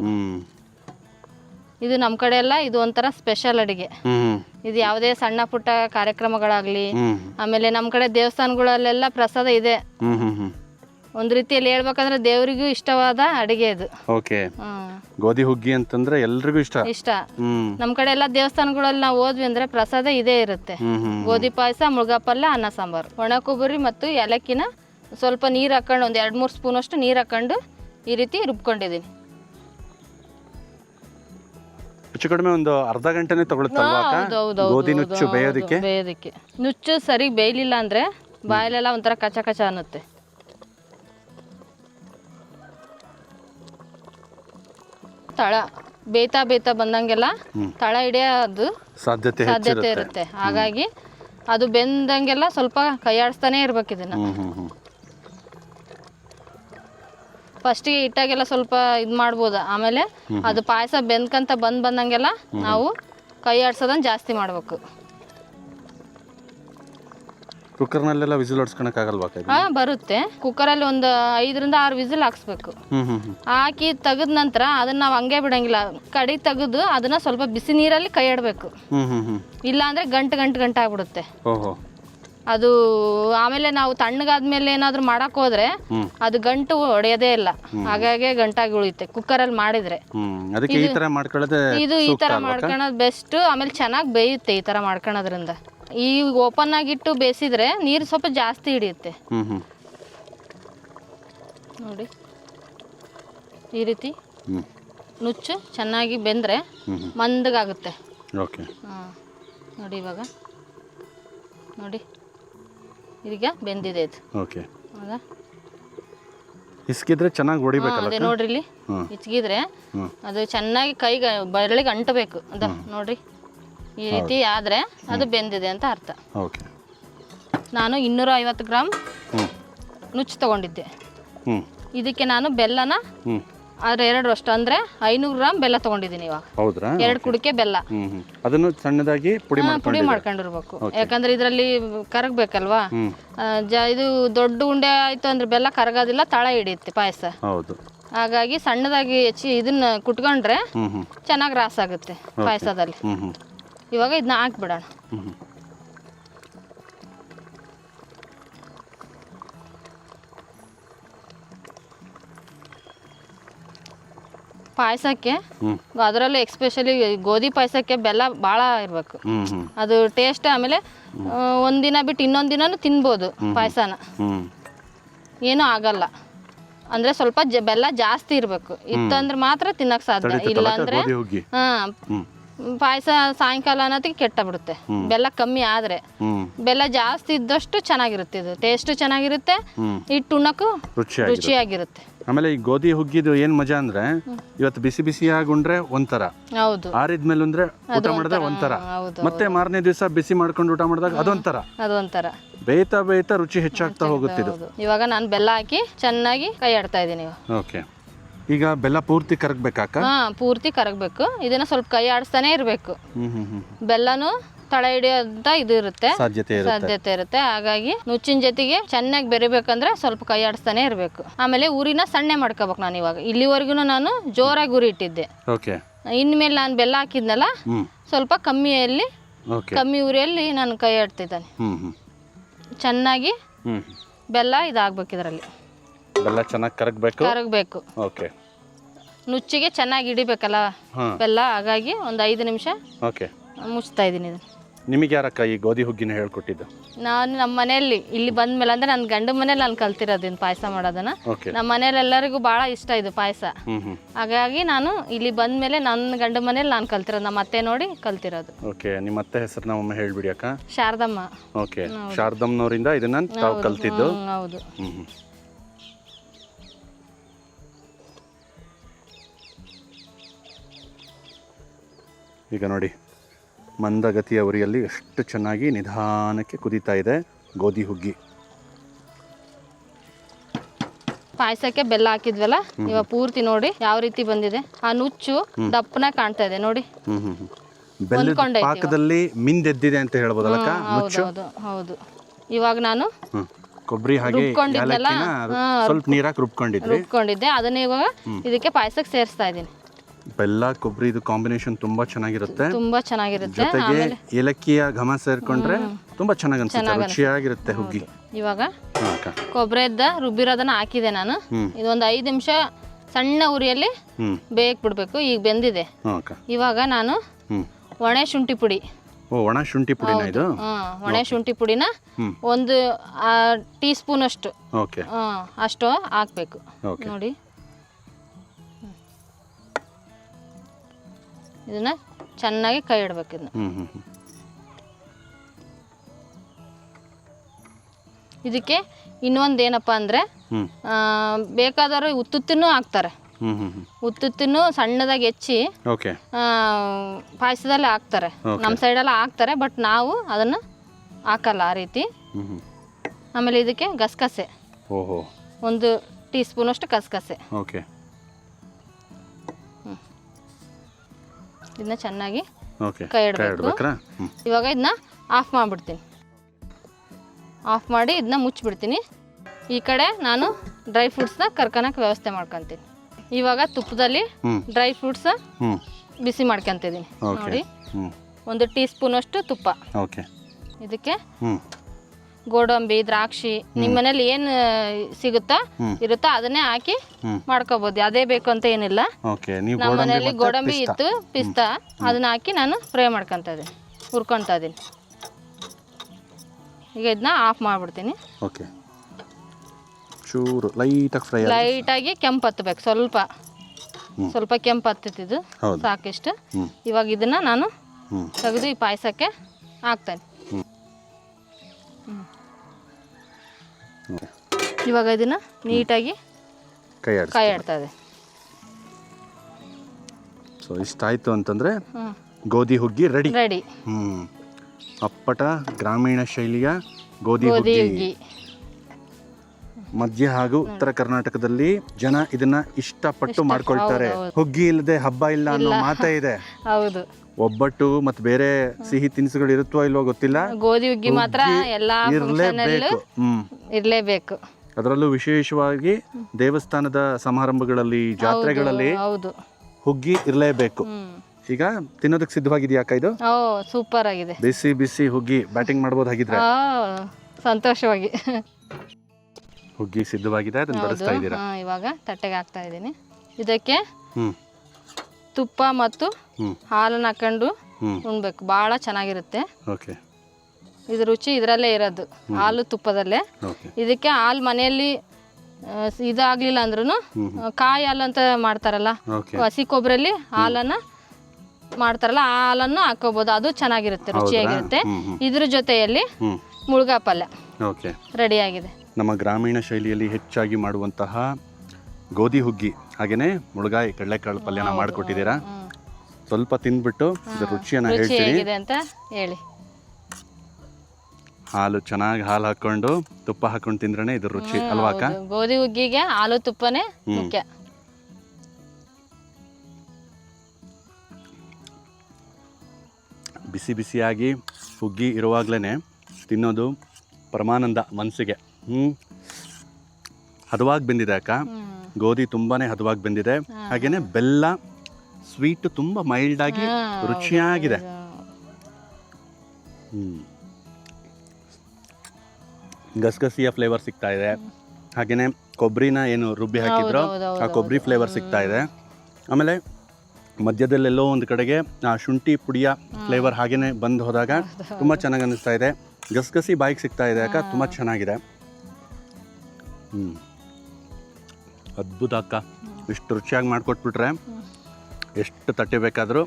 [SPEAKER 1] ಇದು ನಮ್ಮ ಕಡೆ ಎಲ್ಲ ಇದು ಒಂಥರ ಸ್ಪೆಷಲ್ ಅಡಿಗೆ. ಇದು ಯಾವುದೇ ಸಣ್ಣ ಪುಟ್ಟ ಕಾರ್ಯಕ್ರಮಗಳಾಗ್ಲಿ ಆಮೇಲೆ ನಮ್ಮ ಕಡೆ ದೇವಸ್ಥಾನಗಳಲ್ಲೆಲ್ಲ ಪ್ರಸಾದ ಇದೆ. ಒಂದು ರೀತಿಯಲ್ಲಿ ಹೇಳ್ಬೇಕಂದ್ರೆ ದೇವರಿಗೂ ಇಷ್ಟವಾದ ಅಡಿಗೆ ಇದು.
[SPEAKER 2] ಓಕೆ. ಗೋಧಿ ಹುಗ್ಗಿ ಅಂತಂದ್ರೆ ಎಲ್ರಿಗೂ ಇಷ್ಟ.
[SPEAKER 1] ಇಷ್ಟ. ನಮ್ ಕಡೆ ಎಲ್ಲ ದೇವಸ್ಥಾನಗಳಲ್ಲಿ ನಾವು ಹೋದ್ವಿ ಅಂದ್ರೆ ಪ್ರಸಾದ ಇದೇ ಇರುತ್ತೆ. ಗೋಧಿ ಪಾಯಸ ಮುಳುಗಪಲ್ಲ ಅನ್ನ ಸಾಂಬಾರು. ಒಣ ಕೊಬ್ಬರಿ ಮತ್ತು ಏಲಕ್ಕಿನ ಸ್ವಲ್ಪ ನೀರು ಹಾಕೊಂಡು ಒಂದು ಮೂರ್ ಸ್ಪೂನ್ ಅಷ್ಟು ನೀರು ಹಾಕೊಂಡು ಈ ರೀತಿ ರುಬ್ಕೊಂಡಿದ್ದೀನಿ.
[SPEAKER 2] ಹೆಚ್ಚು ಕಡಿಮೆ ಒಂದು ಅರ್ಧ ಗಂಟೆನೇ ತಗೊಳುತ್ತಲ್ವಾ?
[SPEAKER 1] ಹೌದು, ಹೌದು, ಹೌದು,
[SPEAKER 2] ಗೋಧಿ
[SPEAKER 1] ಹೌದು,
[SPEAKER 2] ನುಚ್ಚು
[SPEAKER 1] ಹೌದು,
[SPEAKER 2] ಬೇಯೋದಕ್ಕೆ?
[SPEAKER 1] ಬೇಯೋದಕ್ಕೆ. ನುಚ್ಚು ಸರಿ ಬೇಯಲಿಲ್ಲ ಅಂದ್ರೆ ಬಾಯಲೆಲ್ಲ ಒಂಥರ ಕಚ ಕಚ ಅನ್ನುತ್ತೆ. ತಳ ಬೇಯ್ತಾ ಬೇಯ್ತಾ ಬಂದಂಗೆಲ್ಲ ತಳ ಹಿಡಿಯೋದು
[SPEAKER 2] ಸಾಧ್ಯತೆ
[SPEAKER 1] ಸಾಧ್ಯತೆ ಇರುತ್ತೆ. ಹಾಗಾಗಿ ಅದು ಬೆಂದಂಗೆಲ್ಲ ಸ್ವಲ್ಪ ಕೈಯಾಡಿಸ್ತಾನೆ ಇರ್ಬೇಕು ಇದನ್ನ.
[SPEAKER 2] ಹ್ಮ್ ಹ್ಮ್ ಹ್ಮ್.
[SPEAKER 1] ಫಸ್ಟಿಗೆ ಇಟ್ಟಾಗೆಲ್ಲ ಸ್ವಲ್ಪ ಇದು ಮಾಡ್ಬೋದು. ಆಮೇಲೆ ಅದು ಪಾಯಸ ಬೆಂದ್ಕಂತ ಬಂದ್ ಬಂದಂಗೆಲ್ಲ ನಾವು ಕೈ ಆಡ್ಸೋದನ್ನ ಜಾಸ್ತಿ ಮಾಡ್ಬೇಕು.
[SPEAKER 2] ಕುಕ್ಕರ್ನಲ್ಲೆಲ್ಲ ವಿಸಿಲ್ ಹೊಡ್ಸ್ಕೊಳಕ್ಕಾಗಲ್ವಾ ಕೈ?
[SPEAKER 1] ಹಾ ಬರುತ್ತೆ. ಕುಕ್ಕರಲ್ಲಿ ಒಂದು ಐದರಿಂದ ಆರು ವಿಸಿಲ್ ಹಾಕ್ಸ್ಬೇಕು. ಹಾಕಿ ತೆಗೆದ ನಂತರ ಅದನ್ನ ನಾವು ಹಂಗೆ ಬಿಡಂಗಿಲ್ಲ. ಕಡಿ ತೆಗೆದು ಅದನ್ನ ಸ್ವಲ್ಪ ಬಿಸಿ ನೀರಲ್ಲಿ ಕೈ
[SPEAKER 2] ಹ್ಮ್
[SPEAKER 1] ಇಲ್ಲ ಅಂದ್ರೆ ಗಂಟು ಗಂಟು ಗಂಟು ಆಗ್ಬಿಡುತ್ತೆ
[SPEAKER 2] ಓಹೋ.
[SPEAKER 1] ಅದು ಆಮೇಲೆ ನಾವು ತಣ್ಣಗಾದ್ಮೇಲೆ ಏನಾದ್ರೂ ಮಾಡಕ್ ಹೋದ್ರೆ ಅದು ಗಂಟು ಹೊಡೆಯೋದೇ ಇಲ್ಲ. ಹಾಗಾಗಿ ಗಂಟಾಗಿ ಉಳಿಯುತ್ತೆ. ಕುಕ್ಕರಲ್ಲಿ ಮಾಡಿದ್ರೆ.
[SPEAKER 2] ಅದಕ್ಕೆ ಈ ತರ ಮಾಡ್ಕೊಳ್ಳೋದೇ
[SPEAKER 1] ಇದು ಈ ತರ ಮಾಡ್ಕೊಳೋದು ಬೆಸ್ಟ್ ಆಮೇಲೆ ಚೆನ್ನಾಗಿ ಬೇಯುತ್ತೆ ಈ ತರ ಮಾಡ್ಕೊಳೋದ್ರಿಂದ. ಈ ಓಪನ್ ಆಗಿಟ್ಟು ಬೇಯಿಸಿದ್ರೆ ನೀರು ಸ್ವಲ್ಪ ಜಾಸ್ತಿ ಹಿಡಿಯುತ್ತೆ. ನೋಡಿ. ಈ ರೀತಿ ನುಚ್ಚು ಚೆನ್ನಾಗಿ ಬೆಂದ್ರೆ ಮಂದಗಾಗುತ್ತೆ.
[SPEAKER 2] ಓಕೆ.
[SPEAKER 1] ಹಾಂ. ನೋಡಿ ಇವಾಗ. ನೋಡಿ. ಈಗ ಬೆಂದಿದೆ ಇದು.
[SPEAKER 2] ಓಕೆ.
[SPEAKER 1] ಹೌದಾ?
[SPEAKER 2] ಇಸ್ಕಿದ್ರೆ ಚೆನ್ನಾಗಿ ಹೊಡಿಬೇಕಲ್ಲ
[SPEAKER 1] ಅದೇ ನೋಡ್ರಿ ಇಲ್ಲಿ. ಹಿಚ್ಗಿದ್ರೆ ಅದು ಚೆನ್ನಾಗಿ ಕೈಗೆ ಬೆರಳಿಗೆ ಅಂಟಬೇಕು. ಅದ ನೋಡ್ರಿ. ಈ ರೀತಿ ಆದ್ರೆ ಅದು ಬೆಂದಿದೆ ಅಂತ ಅರ್ಥ.
[SPEAKER 2] ಓಕೆ.
[SPEAKER 1] ನಾನು ಇನ್ನೂರ ಐವತ್ತು ಗ್ರಾಮ್ ನುಚ್ಚು ತಗೊಂಡಿದ್ದೆ. ಇದಕ್ಕೆ ನಾನು ಬೆಲ್ಲನ
[SPEAKER 2] ಹ್ಮ್
[SPEAKER 1] ಅದ್ರ ಎರಡು ಅಷ್ಟು ಅಂದ್ರೆ ಐನೂರು ಗ್ರಾಮ್ ಬೆಲ್ಲ ತಗೊಂಡಿದ್ದೀನಿ ಇವಾಗ.
[SPEAKER 2] ಹೌದ್ರಾ?
[SPEAKER 1] ಎರಡು ಕುಡಿಕೆ ಬೆಲ್ಲ.
[SPEAKER 2] ಹ್ಮ್ ಹ್ಮ್. ಅದನ್ನು ಸಣ್ಣದಾಗಿ ಪುಡಿ
[SPEAKER 1] ಹಾ, ಪುಡಿ ಮಾಡ್ಕೊಂಡಿರ್ಬೇಕು. ಯಾಕಂದ್ರೆ ಇದರಲ್ಲಿ ಕರಗ್ಬೇಕಲ್ವಾ?
[SPEAKER 2] ಹ್ಮ್.
[SPEAKER 1] ಜ ಇದು ದೊಡ್ಡ ಉಂಡೆ ಆಯ್ತು ಅಂದ್ರೆ ಬೆಲ್ಲ ಕರಗೋದಿಲ್ಲ ತಳ ಹಿಡಿಯುತ್ತೆ ಪಾಯಸ.
[SPEAKER 2] ಹೌದು.
[SPEAKER 1] ಹಾಗಾಗಿ ಸಣ್ಣದಾಗಿ ಹೆಚ್ಚಿ ಇದನ್ನ ಕುಟ್ಕೊಂಡ್ರೆ
[SPEAKER 2] ಹ್ಮ್ ಹ್ಮ್.
[SPEAKER 1] ಚೆನ್ನಾಗಿ ರಾಸ್ ಆಗುತ್ತೆ ಪಾಯಸದಲ್ಲಿ.
[SPEAKER 2] ಹ್ಮ್ ಹ್ಮ್.
[SPEAKER 1] ಇವಾಗ ಇದನ್ನ ಹಾಕ್ಬಿಡೋಣ.
[SPEAKER 2] ಹ್ಮ್ ಹ್ಮ್.
[SPEAKER 1] ಪಾಯಸಕ್ಕೆ ಅದರಲ್ಲೂ ಎಕ್ಸ್ಪೆಷಲಿ ಗೋಧಿ ಪಾಯಸಕ್ಕೆ ಬೆಲ್ಲ ಬಹಳ ಇರಬೇಕು. ಅದು ಟೇಸ್ಟ್ ಆಮೇಲೆ ಒಂದಿನ ಬಿಟ್ಟು ಇನ್ನೊಂದು ದಿನನೂ ತಿನ್ಬೋದು ಪಾಯಸನ. ಏನೂ ಆಗಲ್ಲ. ಅಂದ್ರೆ ಸ್ವಲ್ಪ ಬೆಲ್ಲ ಜಾಸ್ತಿ ಇರಬೇಕು. ಇತ್ತಂದ್ರೆ ಮಾತ್ರ ತಿನ್ನಕ್ ಸಾಧ್ಯ. ಇಲ್ಲ ಅಂದ್ರೆ ಹಾ. ಪಾಯಸ ಸಾಯಂಕಾಲ ಅನ್ನೋದಕ್ಕೆ ಕೆಟ್ಟ ಬಿಡುತ್ತೆ. ಬೆಲ್ಲ ಕಮ್ಮಿ ಆದ್ರೆ. ಬೆಲ್ಲ ಜಾಸ್ತಿ ಇದ್ದಷ್ಟು ಚೆನ್ನಾಗಿರುತ್ತೆ ಇದು. ಟೇಸ್ಟ್ ಚೆನ್ನಾಗಿರುತ್ತೆ. ಹಿಟ್ಟು ಉಣ್ಣಕ್ಕೂ
[SPEAKER 2] ರುಚಿಯಾಗಿ
[SPEAKER 1] ರುಚಿಯಾಗಿರುತ್ತೆ.
[SPEAKER 2] ಆಮೇಲೆ ಈ ಗೋಧಿ ಹುಗ್ಗಿದು ಏನ್ ಮಜಾ ಅಂದ್ರೆ ಇವತ್ತು ಬಿಸಿ ಬಿಸಿ ಆಗುಂಡ್ರೆ ಒಂಥರ.
[SPEAKER 1] ಹೌದು.
[SPEAKER 2] ಆರಿದ್ಮೇಲೆ ಅಂದ್ರೆ ಊಟ ಮಾಡಿದ್ರೆ ಒಂಥರ. ಮತ್ತೆ ಮಾರನೇ ದಿವಸ ಬಿಸಿ ಮಾಡ್ಕೊಂಡು ಊಟ ಮಾಡಿದಾಗ ಅದೊಂಥರ.
[SPEAKER 1] ಅದೊಂಥರ ಒಂಥರ.
[SPEAKER 2] ಬೇಯ್ತಾ ಬೇಯ್ತಾ ರುಚಿ ಹೆಚ್ಚಾಗ್ತಾ ಹೋಗುತ್ತಿದ್ದು
[SPEAKER 1] ಇವಾಗ ನಾನು ಬೆಲ್ಲ ಹಾಕಿ ಚೆನ್ನಾಗಿ ಕೈ ಆಡ್ತಾ ಇದ್ದೀನಿ
[SPEAKER 2] ಓಕೆ ಈಗ ಬೆಲ್ಲ ಪೂರ್ತಿ ಕರಗಬೇಕಾಕ?
[SPEAKER 1] ಹಾ ಪೂರ್ತಿ ಕರಗಬೇಕು. ಇದನ್ನ ಸ್ವಲ್ಪ ಕೈ ಆಡಿಸ್ತಾನೆ ಇರಬೇಕು. ಬೆಲ್ಲನು ತಳ ಹಿಡಿಯೋಂತ ಇದು ಇರುತ್ತೆ.
[SPEAKER 2] ಸಾಧ್ಯತೆ ಇರುತ್ತೆ.
[SPEAKER 1] ಸಾಧ್ಯತೆ ಇರುತ್ತೆ. ಹಾಗಾಗಿ ನುಚ್ಚಿನ ಜೊತೆಗೆ ಚೆನ್ನಾಗಿ ಬೆರಿಬೇಕಂದ್ರೆ ಸ್ವಲ್ಪ ಕೈ ಆಡಿಸ್ತಾನೆ ಇರಬೇಕು. ಆಮೇಲೆ ಊರಿನ ಸಣ್ಣ ಮಾಡ್ಕೋಬೇಕು ನಾನು ಇವಾಗ. ಇಲ್ಲಿವರೆಗೂ ನಾನು ಜೋರಾಗಿ ಉರಿ ಇಟ್ಟಿದ್ದೆ.
[SPEAKER 2] ಓಕೆ.
[SPEAKER 1] ಇನ್ಮೇಲೆ ನಾನು ಬೆಲ್ಲ ಹಾಕಿದ್ನಲ್ಲ
[SPEAKER 2] ಹ್ಮ್.
[SPEAKER 1] ಸ್ವಲ್ಪ ಕಮ್ಮಿಯಲ್ಲಿ
[SPEAKER 2] ಓಕೆ.
[SPEAKER 1] ಕಮ್ಮಿ ಉರಿಯಲ್ಲಿ ನಾನು ಕೈ ಆಡ್ತಿದ್ದಾನೆ.
[SPEAKER 2] ಹ್ಮ್ ಹ್ಮ್.
[SPEAKER 1] ಚೆನ್ನಾಗಿ
[SPEAKER 2] ಹ್ಮ್.
[SPEAKER 1] ಬೆಲ್ಲ ಇದಾಗ್ಬೇಕು ಇದರಲ್ಲಿ.
[SPEAKER 2] ಬೆಲ್ಲ ಚೆನ್ನಾಗಿ ಕರಗಬೇಕು?
[SPEAKER 1] ಕರಗಬೇಕು.
[SPEAKER 2] ಓಕೆ.
[SPEAKER 1] ನುಚ್ಚಿಗೆ ಚೆನ್ನಾಗಿ ಹಿಡಿಬೇಕಲ್ಲ?
[SPEAKER 2] ಹಾ.
[SPEAKER 1] ಬೆಲ್ಲ ಹಾಗಾಗಿ ಒಂದು ಐದು ನಿಮಿಷ
[SPEAKER 2] ಓಕೆ.
[SPEAKER 1] ಮುಚ್ತಾ ಇದ್ದೀನಿ ಇದು
[SPEAKER 2] ನಿಮಗೆ ಯಾರಕ್ಕ ಈ ಗೋಧಿ ಹುಗ್ಗಿನ ಹೇಳ್ಕೊಟ್ಟಿದ್ದು?
[SPEAKER 1] ನಾನು ನಮ್ಮ ಮನೆಯಲ್ಲಿ ಇಲ್ಲಿ ಬಂದ ಮೇಲೆ ಅಂದ್ರೆ ನನ್ನ ಗಂಡ ಮನೇಲಿ ನಾನು ಕಲ್ತಿರೋದು ಪಾಯಸ ಮಾಡೋದನ್ನ.
[SPEAKER 2] ಓಕೆ.
[SPEAKER 1] ನಮ್ಮ ಮನೇಲಿ ಎಲ್ಲರಿಗೂ ಭಾಳ ಇಷ್ಟ ಇದು ಪಾಯಸ. ಹಾಗಾಗಿ ನಾನು ಇಲ್ಲಿ ಬಂದ ಮೇಲೆ ನನ್ನ ಗಂಡ ಮನೇಲಿ ನಾನು ಕಲ್ತಿರೋದು ನಮ್ಮ ಅತ್ತೆ ನೋಡಿ ಕಲ್ತಿರೋದು.
[SPEAKER 2] ಓಕೆ ನಿಮ್ಮ ಅತ್ತೆ ಹೆಸರನ್ನ ಒಮ್ಮೆ ಹೇಳ್ಬಿಡಿ ಅಕ್ಕ.
[SPEAKER 1] ಶಾರದಮ್ಮ.
[SPEAKER 2] ಓಕೆ. ಶಾರದಮ್ಮನವರಿಂದ ಇದನ್ನ ತಾವು ಕಲ್ತಿದ್ದು.
[SPEAKER 1] ಹ್ಮ್, ಹೌದು.
[SPEAKER 2] ಹ್ಞೂ ಈಗ ನೋಡಿ ಮಂದಗತಿಯ ಉರಿಯಲ್ಲಿ ಎಷ್ಟು ಚೆನ್ನಾಗಿ ನಿಧಾನಕ್ಕೆ ಕುದೀತಾ ಇದೆ ಗೋಧಿ ಹುಗ್ಗಿ.
[SPEAKER 1] ಪಾಯಸಕ್ಕೆ ಬೆಲ್ಲ ಹಾಕಿದ್ವಲ್ಲ? ಇವಾಗ ಪೂರ್ತಿ ನೋಡಿ ಯಾವ ರೀತಿ ಬಂದಿದೆ. ಆ ನುಚ್ಚು ದಪ್ಪನ ಕಾಣ್ತಾ ಇದೆ ನೋಡಿ.
[SPEAKER 2] ಬೆಲ್ಲದ ಪಾಕದಲ್ಲಿ ಮಿಂದೆದ್ದಿದೆ ಅಂತ ಹೇಳ್ಬೋದಲ್ಲಕ್ಕ
[SPEAKER 1] ಹೌದು ಹೌದು. ಇವಾಗ ನಾನು
[SPEAKER 2] ಕೊಬ್ಬರಿ ಹಾಗೆ? ಸ್ವಲ್ಪ ರುಬ್ಕೊಂಡಿದ್ರಿ.
[SPEAKER 1] ರುಬ್ಕೊಂಡಿದ್ದೆ. ಅದನ್ನ ಇವಾಗ ಇದಕ್ಕೆ ಪಾಯಸಕ್ಕೆ ಸೇರಿಸ್ತಾ ಇದ್ದೀನಿ.
[SPEAKER 2] ಬೆಲ್ಲ ಕೊಬ್ಬರಿ ಇದು ಕಾಂಬಿನೇಷನ್ ತುಂಬಾ ಚೆನ್ನಾಗಿರುತ್ತೆ.
[SPEAKER 1] ತುಂಬಾ ಚೆನ್ನಾಗಿರುತ್ತೆ.
[SPEAKER 2] ಜೊತೆಗೆ
[SPEAKER 1] ಆಮೇಲೆ
[SPEAKER 2] ಏಲಕ್ಕಿಯ ಘಮ ಸೇರ್ಕೊಂಡ್ರೆ ತುಂಬಾ ಚೆನ್ನಾಗಿ ಅನ್ಸುತ್ತೆ ರುಚಿಯಾಗಿರುತ್ತೆ ಹುಗ್ಗಿ.
[SPEAKER 1] ಇವಾಗ
[SPEAKER 2] ಹಾ, ಅಕ್ಕ.
[SPEAKER 1] ಕೊಬ್ಬರಿದ್ದ ರುಬ್ಬಿರೋದನ್ನ ಹಾಕಿದೆ ನಾನು.
[SPEAKER 2] ಹ್ಮ್.
[SPEAKER 1] ಇದೊಂದು ಐದು ನಿಮಿಷ ಸಣ್ಣ ಉರಿಯಲ್ಲಿ
[SPEAKER 2] ಬೇಕ್
[SPEAKER 1] ಬೇಯಕ್ ಬಿಡಬೇಕು ಈಗ ಬೆಂದಿದೆ.
[SPEAKER 2] ಹಾ, ಅಕ್ಕ.
[SPEAKER 1] ಇವಾಗ ನಾನು
[SPEAKER 2] ಹ್ಮ್.
[SPEAKER 1] ಒಣೆ ಶುಂಠಿ ಪುಡಿ.
[SPEAKER 2] ಓ ಒಣ ಶುಂಠಿ ಪುಡಿ ಇದು?
[SPEAKER 1] ಒಣೆ ಶುಂಠಿ ಪುಡಿನ
[SPEAKER 2] ಹ್ಮ್.
[SPEAKER 1] ಒಂದು ಟೀ ಸ್ಪೂನ್ ಅಷ್ಟು
[SPEAKER 2] ಓಕೆ
[SPEAKER 1] ಅಷ್ಟು ಹಾಕ್ಬೇಕು.
[SPEAKER 2] ಓಕೆ
[SPEAKER 1] ನೋಡಿ. ಇದನ್ನ ಚೆನ್ನಾಗಿ ಕೈ ಇಡ್ಬೇಕು ಇದನ್ನ. ಇದಕ್ಕೆ ಇನ್ನೊಂದು ಏನಪ್ಪ ಅಂದರೆ
[SPEAKER 2] ಆ
[SPEAKER 1] ಬೇಕಾದವರು ಉತ್ತುತ್ತಿನೂ ಹಾಕ್ತಾರೆ.
[SPEAKER 2] ಉತ್ತುತ್ತಿನ
[SPEAKER 1] ಉತ್ತುತ್ತಿನೂ ಸಣ್ಣದಾಗಿ ಹೆಚ್ಚಿ
[SPEAKER 2] ಓಕೆ.
[SPEAKER 1] ಪಾಯಸದಲ್ಲಿ ಹಾಕ್ತಾರೆ. ನಮ್ಮ ಸೈಡೆಲ್ಲ ಹಾಕ್ತಾರೆ ಬಟ್ ನಾವು ಅದನ್ನು ಹಾಕಲ್ಲ ಆ ರೀತಿ. ಆಮೇಲೆ ಇದಕ್ಕೆ ಗಸಗಸೆ.
[SPEAKER 2] ಓಹೋ.
[SPEAKER 1] ಒಂದು ಟೀ ಸ್ಪೂನಷ್ಟು ಗಸಗಸೆ.
[SPEAKER 2] ಓಕೆ.
[SPEAKER 1] ಇದನ್ನ ಚೆನ್ನಾಗಿ
[SPEAKER 2] ಓಕೆ.
[SPEAKER 1] ಕೈ ಇಡಬೇಕು.
[SPEAKER 2] ಇಡ್ಬೇಕ್ರಾ
[SPEAKER 1] ಇವಾಗ ಇದನ್ನ ಆಫ್ ಮಾಡಿಬಿಡ್ತೀನಿ. ಆಫ್ ಮಾಡಿ ಇದನ್ನ ಮುಚ್ಚಿಬಿಡ್ತೀನಿ. ಈ ಕಡೆ ನಾನು ಡ್ರೈ ಫ್ರೂಟ್ಸ್ನ ಕರ್ಕನಕ್ಕೆ ವ್ಯವಸ್ಥೆ ಮಾಡ್ಕೊತೀನಿ. ಇವಾಗ ತುಪ್ಪದಲ್ಲಿ ಡ್ರೈ ಫ್ರೂಟ್ಸ್ ಬಿಸಿ ಮಾಡ್ಕೊಂತಿದ್ದೀನಿ.
[SPEAKER 2] ಓಕೆ.
[SPEAKER 1] ನೋಡಿ. ಒಂದು ಟೀ ಸ್ಪೂನಷ್ಟು ತುಪ್ಪ.
[SPEAKER 2] ಓಕೆ.
[SPEAKER 1] ಇದಕ್ಕೆ ಗೋಡಂಬಿ ದ್ರಾಕ್ಷಿ ನಿಮ್ಮ ಮನೇಲಿ ಏನ್ ಸಿಗುತ್ತಾ ಇರುತ್ತಾ ಅದನ್ನೇ ಹಾಕಿ ಮಾಡ್ಕೋಬಹುದು ಅದೇ ಬೇಕು ಅಂತ ಏನಿಲ್ಲ.
[SPEAKER 2] ಓಕೆ ನೀವು
[SPEAKER 1] ನಮ್ಮ
[SPEAKER 2] ಗೋಡಂಬಿ
[SPEAKER 1] ಮನೆಯಲ್ಲಿ ಗೋಡಂಬಿ ಇತ್ತು ಪಿಸ್ತಾ. ಅದನ್ನ ಹಾಕಿ ನಾನು ಫ್ರೈ ಮಾಡ್ಕೊಂತ ಇದ್ದೀನಿ ಹುರ್ಕೊಂತ ಇದ್ದೀನಿ. ಈಗ ಇದನ್ನ ಆಫ್ ಮಾಡ್ಬಿಡ್ತೀನಿ.
[SPEAKER 2] ಓಕೆ. ಚೂರು ಕೆಂಪ್ ಫ್ರೈ
[SPEAKER 1] ಲೈಟಾಗಿ ಕೆಂಪು ಹತ್ತಬೇಕು ಸ್ವಲ್ಪ. ಸ್ವಲ್ಪ ಕೆಂಪ್ ಹತ್ತಿದ್ದು ಸಾಕಿಷ್ಟು. ಇವಾಗ ಇದನ್ನ ನಾನು ತೆಗೆದು ಈ ಪಾಯಸಕ್ಕೆ ಹಾಕ್ತೇನೆ ಇವಾಗ ಇದನ್ನ ನೀಟಾಗಿ
[SPEAKER 2] ಕೈ
[SPEAKER 1] ಆಡ್ತಾ ಇದೆ.
[SPEAKER 2] ಸೊ ಇಷ್ಟಾಯ್ತು ಅಂತಂದ್ರೆ ಗೋಧಿ ಹುಗ್ಗಿ ರೆಡಿ
[SPEAKER 1] ರೆಡಿ
[SPEAKER 2] ಹ್ಮ್. ಅಪ್ಪಟ ಗ್ರಾಮೀಣ ಶೈಲಿಯ ಗೋಧಿ
[SPEAKER 1] ಗೋಧಿ
[SPEAKER 2] ಹುಗ್ಗಿ. ಮಧ್ಯ ಹಾಗೂ ಉತ್ತರ ಕರ್ನಾಟಕದಲ್ಲಿ ಜನ ಇದನ್ನ ಇಷ್ಟಪಟ್ಟು ಮಾಡ್ಕೊಳ್ತಾರೆ. ಹುಗ್ಗಿ ಇಲ್ಲದೆ ಹಬ್ಬ ಇಲ್ಲ ಅನ್ನೋ ಮಾತೇ ಇದೆ.
[SPEAKER 1] ಹೌದು.
[SPEAKER 2] ಒಬ್ಬಟ್ಟು ಮತ್ತೆ ಬೇರೆ ಸಿಹಿ ತಿನಿಸುಗಳು ಇರುತ್ತೋ ಇಲ್ವೋ ಗೊತ್ತಿಲ್ಲ.
[SPEAKER 1] ಗೋಧಿ ಹುಗ್ಗಿ ಮಾತ್ರ ಎಲ್ಲಾ ಇರ್ಲೇಬೇಕು.
[SPEAKER 2] ಇರಲೇಬೇಕು ಹ್ಮ್.
[SPEAKER 1] ಇರಲೇಬೇಕು.
[SPEAKER 2] ಅದರಲ್ಲೂ ವಿಶೇಷವಾಗಿ ದೇವಸ್ಥಾನದ ಸಮಾರಂಭಗಳಲ್ಲಿ ಜಾತ್ರೆಗಳಲ್ಲಿ
[SPEAKER 1] ಹೌದು.
[SPEAKER 2] ಹುಗ್ಗಿ ಇರಲೇಬೇಕು. ಈಗ ತಿನ್ನೋದಕ್ಕೆ ಸಿದ್ಧವಾಗಿದೆಯಾ ಅಕ್ಕ ಇದು?
[SPEAKER 1] ಓ ಸೂಪರ್ ಆಗಿದೆ.
[SPEAKER 2] ಬಿಸಿ ಬಿಸಿ ಹುಗ್ಗಿ ಬ್ಯಾಟಿಂಗ್ ಮಾಡಬಹುದಾಗಿದ್ರೆ
[SPEAKER 1] ಆ, ಸಂತೋಷವಾಗಿ.
[SPEAKER 2] ಹುಗ್ಗಿ ಸಿದ್ಧವಾಗಿದೆ ಅದನ್ನ ಬಡಿಸ್ತಾ ಇದ್ದೀರಾ?
[SPEAKER 1] ಹಾ, ಇವಾಗ ತಟ್ಟೆಗೆ ಹಾಕ್ತಾ ಇದ್ದೀನಿ. ಇದಕ್ಕೆ
[SPEAKER 2] ಹ್ಮ್.
[SPEAKER 1] ತುಪ್ಪ ಮತ್ತು
[SPEAKER 2] ಹ್ಮ್.
[SPEAKER 1] ಹಾಲನ್ನು ಹಾಕೊಂಡು
[SPEAKER 2] ಹ್ಮ್.
[SPEAKER 1] ಉಣ್ಬೇಕು. ಭಾಳ ಚೆನ್ನಾಗಿರುತ್ತೆ.
[SPEAKER 2] ಓಕೆ.
[SPEAKER 1] ಇದು ರುಚಿ ಇದರಲ್ಲೇ ಇರೋದು ಹಾಲು ತುಪ್ಪದಲ್ಲೇ. ಇದಕ್ಕೆ ಹಾಲು ಮನೆಯಲ್ಲಿ ಆ, ಸ್- ಇದಾಗ್ಲಿಲ್ಲ ಅಂದ್ರೂ ಕಾಯಿ ಹಾಲು ಅಂತ ಮಾಡ್ತಾರಲ್ಲ
[SPEAKER 2] ಓಕೆ.
[SPEAKER 1] ಹಸಿ ಕೊಬ್ಬರಲ್ಲಿ ಹಾಲನ್ನು ಮಾಡ್ತಾರಲ್ಲ ಆ ಹಾಲನ್ನು ಹಾಕೋಬೋದು ಅದು ಚೆನ್ನಾಗಿರುತ್ತೆ ರುಚಿಯಾಗಿರುತ್ತೆ
[SPEAKER 2] ಹ್ಮ್ ಹ್ಮ್.
[SPEAKER 1] ಇದ್ರ ಜೊತೆಯಲ್ಲಿ ಮುಳುಗಾ ಪಲ್ಯ
[SPEAKER 2] ಓಕೆ.
[SPEAKER 1] ರೆಡಿಯಾಗಿದೆ.
[SPEAKER 2] ನಮ್ಮ ಗ್ರಾಮೀಣ ಶೈಲಿಯಲ್ಲಿ ಹೆಚ್ಚಾಗಿ ಮಾಡುವಂತಹ ಗೋಧಿ ಹುಗ್ಗಿ ಹಾಗೇನೆ ಮುಳುಗಾಯಿ ಕಡಲೆಕಾಳು ಪಲ್ಯನ ಮಾಡಿಕೊಟ್ಟಿದ್ದೀರಾ? ಸ್ವಲ್ಪ ತಿಂದ್ಬಿಟ್ಟು ಇದ್ರ ರುಚಿಯನ್ನ ಹೇಳ್ತೀನಿ
[SPEAKER 1] ರುಚಿಯಾಗಿದೆ ಅಂತ ಹೇಳಿ.
[SPEAKER 2] ಹಾಲು ಚೆನ್ನಾಗಿ ಹಾಲು ಹಾಕೊಂಡು ತುಪ್ಪ ಹಾಕೊಂಡು ತಿಂದ್ರೆ ಇದು ರುಚಿ ಅಲ್ವಾ ಅಕ್ಕ.
[SPEAKER 1] ಗೋಧಿ ಹುಗ್ಗಿಗೆ ಹಾಲು ತುಪ್ಪನೇ ಮುಖ್ಯ.
[SPEAKER 2] ಬಿಸಿ ಬಿಸಿಯಾಗಿ ಹುಗ್ಗಿ ಇರುವಾಗ್ಲೇ ತಿನ್ನೋದು ಪರಮಾನಂದ ಮನಸ್ಸಿಗೆ. ಹ್ಞೂ ಹದವಾಗಿ ಬೆಂದಿದೆ ಅಕ್ಕ. ಗೋಧಿ ತುಂಬಾನೇ ಹದವಾಗಿ ಬೆಂದಿದೆ. ಹಾಗೇನೆ ಬೆಲ್ಲ ಸ್ವೀಟ್ ತುಂಬ ಮೈಲ್ಡ್ ಆಗಿ ರುಚಿಯಾಗಿದೆ.
[SPEAKER 1] ಹೌದು.
[SPEAKER 2] ಗಸಗಸಿಯ ಫ್ಲೇವರ್ ಸಿಗ್ತಾ ಇದೆ. ಹಾಗೆಯೇ ಕೊಬ್ಬರಿನ ಏನು ರುಬ್ಬಿ ಹಾಕಿದ್ರು ಆ ಕೊಬ್ಬರಿ ಫ್ಲೇವರ್ ಸಿಗ್ತಾ ಇದೆ. ಆಮೇಲೆ ಮಧ್ಯದಲ್ಲೆಲ್ಲೋ ಒಂದು ಕಡೆಗೆ ಆ ಶುಂಠಿ ಪುಡಿಯ ಫ್ಲೇವರ್ ಹಾಗೇನೆ ಬಂದು ಹೋದಾಗ ತುಂಬ ಚೆನ್ನಾಗಿ ಅನ್ನಿಸ್ತಾ ಇದೆ. ಗಸಗಸಿ ಬಾಯಿಗೆ ಸಿಗ್ತಾ ಇದೆ ಅಕ್ಕ ತುಂಬ ಚೆನ್ನಾಗಿದೆ. ಹ್ಞೂ ಅದ್ಭುತ ಅಕ್ಕ. ಇಷ್ಟು ರುಚಿಯಾಗಿ ಮಾಡಿಕೊಟ್ಬಿಟ್ರೆ ಎಷ್ಟು ತಟ್ಟೆ ಬೇಕಾದರೂ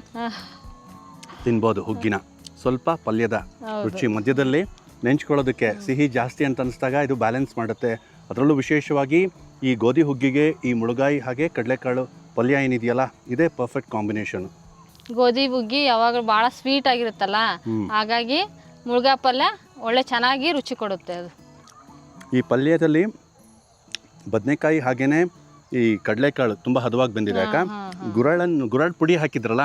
[SPEAKER 2] ತಿನ್ಬೋದು ಹುಗ್ಗಿನ. ಸ್ವಲ್ಪ ಪಲ್ಯದ ರುಚಿ ಮಧ್ಯದಲ್ಲಿ ನೆಂಚ್ಕೊಳ್ಳೋದಕ್ಕೆ ಸಿಹಿ ಜಾಸ್ತಿ ಅಂತ ಅನಿಸ್ದಾಗ ಇದು ಬ್ಯಾಲೆನ್ಸ್ ಮಾಡುತ್ತೆ. ಅದರಲ್ಲೂ ವಿಶೇಷವಾಗಿ ಈ ಗೋಧಿ ಹುಗ್ಗಿಗೆ ಈ ಮುಳುಗಾಯಿ ಹಾಗೆ ಕಡಲೆಕಾಳು ಪಲ್ಯ ಏನಿದೆಯಲ್ಲ ಇದೇ ಪರ್ಫೆಕ್ಟ್ ಕಾಂಬಿನೇಷನ್
[SPEAKER 1] ಗೋಧಿ ಹುಗ್ಗಿ ಯಾವಾಗ ಭಾಳ ಸ್ವೀಟ್ ಆಗಿರುತ್ತಲ್ಲ? ಹಾಗಾಗಿ ಮುಳುಗಾ ಪಲ್ಯ ಒಳ್ಳೆ ಚೆನ್ನಾಗಿ ರುಚಿ ಕೊಡುತ್ತೆ ಅದು.
[SPEAKER 2] ಈ ಪಲ್ಯದಲ್ಲಿ ಬದನೆಕಾಯಿ ಹಾಗೇನೆ ಈ ಕಡಲೆಕಾಳು ತುಂಬಾ ಹದವಾಗಿ ಬಂದಿದೆ ಯಾಕ? ಗುರಳನ್ನು ಗುರಳ್ ಪುಡಿ ಹಾಕಿದ್ರಲ್ಲ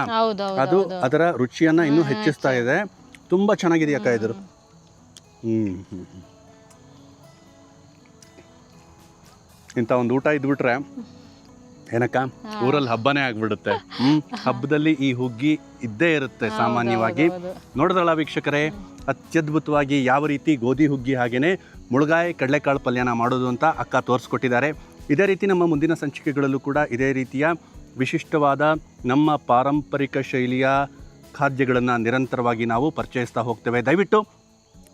[SPEAKER 2] ಅದು ಅದರ ರುಚಿಯನ್ನ ಇನ್ನೂ ಹೆಚ್ಚಿಸ್ತಾ ಇದೆ. ತುಂಬಾ ಚೆನ್ನಾಗಿದೆ ಅಕ್ಕ ಇದ್ರು. ಇಂಥ ಒಂದು ಊಟ ಇದ್ಬಿಟ್ರೆ ಏನಕ್ಕ? ಊರಲ್ಲಿ ಹಬ್ಬನೇ ಆಗ್ಬಿಡುತ್ತೆ. ಹ್ಮ್ ಹಬ್ಬದಲ್ಲಿ ಈ ಹುಗ್ಗಿ ಇದ್ದೇ ಇರುತ್ತೆ ಸಾಮಾನ್ಯವಾಗಿ. ನೋಡಿದ್ರಲ್ಲ ವೀಕ್ಷಕರೇ ಅತ್ಯದ್ಭುತವಾಗಿ ಯಾವ ರೀತಿ ಗೋಧಿ ಹುಗ್ಗಿ ಹಾಗೇನೆ ಮುಳುಗಾಯಿ ಕಡಲೆಕಾಳು ಪಲ್ಯನ ಮಾಡೋದು ಅಂತ ಅಕ್ಕ ತೋರಿಸ್ಕೊಟ್ಟಿದ್ದಾರೆ. ಇದೇ ರೀತಿ ನಮ್ಮ ಮುಂದಿನ ಸಂಚಿಕೆಗಳಲ್ಲೂ ಕೂಡ ಇದೇ ರೀತಿಯ ವಿಶಿಷ್ಟವಾದ ನಮ್ಮ ಪಾರಂಪರಿಕ ಶೈಲಿಯ ಖಾದ್ಯಗಳನ್ನು ನಿರಂತರವಾಗಿ ನಾವು ಪರಿಚಯಿಸ್ತಾ ಹೋಗ್ತೇವೆ. ದಯವಿಟ್ಟು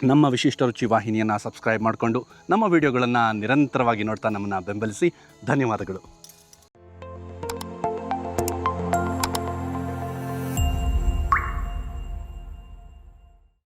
[SPEAKER 2] ನಮ್ಮ ವಿಶಿಷ್ಟ ರುಚಿ ವಾಹಿನಿಯನ್ನು ಸಬ್ಸ್ಕ್ರೈಬ್ ಮಾಡಿಕೊಂಡು ನಮ್ಮ ವಿಡಿಯೋಗಳನ್ನು ನಿರಂತರವಾಗಿ ನೋಡ್ತಾ ನಮ್ಮನ್ನು ಬೆಂಬಲಿಸಿ ಧನ್ಯವಾದಗಳು.